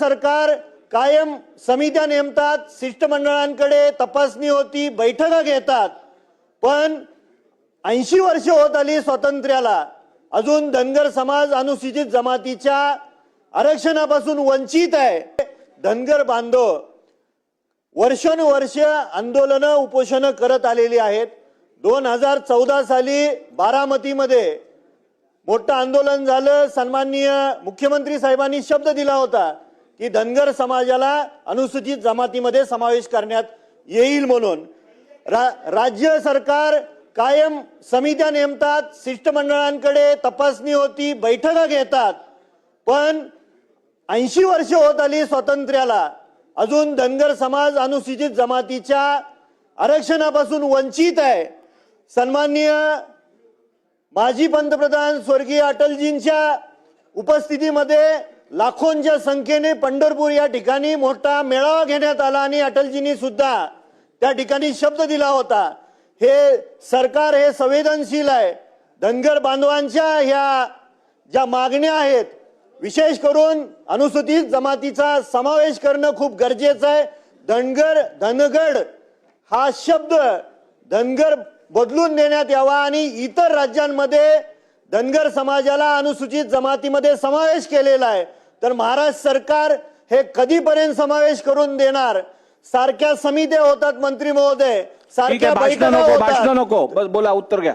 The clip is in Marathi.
सरकार कायम समित्या नेमतात शिष्टमंडळांकडे तपासणी होती बैठका घेतात. पण ऐंशी वर्ष होत आली स्वातंत्र्याला. अजून धनगर समाज अनुसूचित जमातीच्या आरक्षणापासून वंचित आहे. धनगर बांधव वर्षानुवर्ष आंदोलनं उपोषणं करत आलेली आहेत. दोन हजार चौदा साली बारामतीमध्ये मोठं आंदोलन झालं. सन्माननीय मुख्यमंत्री साहेबांनी शब्द दिला होता. की धनगर समाजाला अनुसूचित जमातीमध्ये समावेश करण्यात येईल म्हणून रा, राज्य सरकार कायम समित्या नेमतात शिष्टमंडळांकडे तपासणी होती बैठका घेतात. पण ऐंशी वर्ष होत आली स्वातंत्र्याला. अजून धनगर समाज अनुसूचित जमातीच्या आरक्षणापासून वंचित आहे. सन्माननीय माजी पंतप्रधान स्वर्गीय अटलजींच्या उपस्थितीमध्ये लाखोंच्या संख्येने पंढरपूर या ठिकाणी मोठा मेळावा घेण्यात आला आणि अटलजींनी सुद्धा त्या ठिकाणी शब्द दिला होता. हे सरकार हे संवेदनशील आहे. धनगर बांधवांच्या ह्या ज्या मागण्या आहेत विशेष करून अनुसूचित जमातीचा समावेश करणं खूप गरजेचं आहे. धनगर धनगड हा शब्द धनगर बदलून देण्यात यावा आणि इतर राज्यांमध्ये धनगर समाजाला अनुसूचित जमातीमध्ये समावेश केलेला आहे. तर महाराष्ट्र सरकार हे कधीपर्यंत समावेश करून देणार? सारख्या समित्या होतात मंत्री महोदय. सारख्या बैठका नको बोला उत्तर घ्या.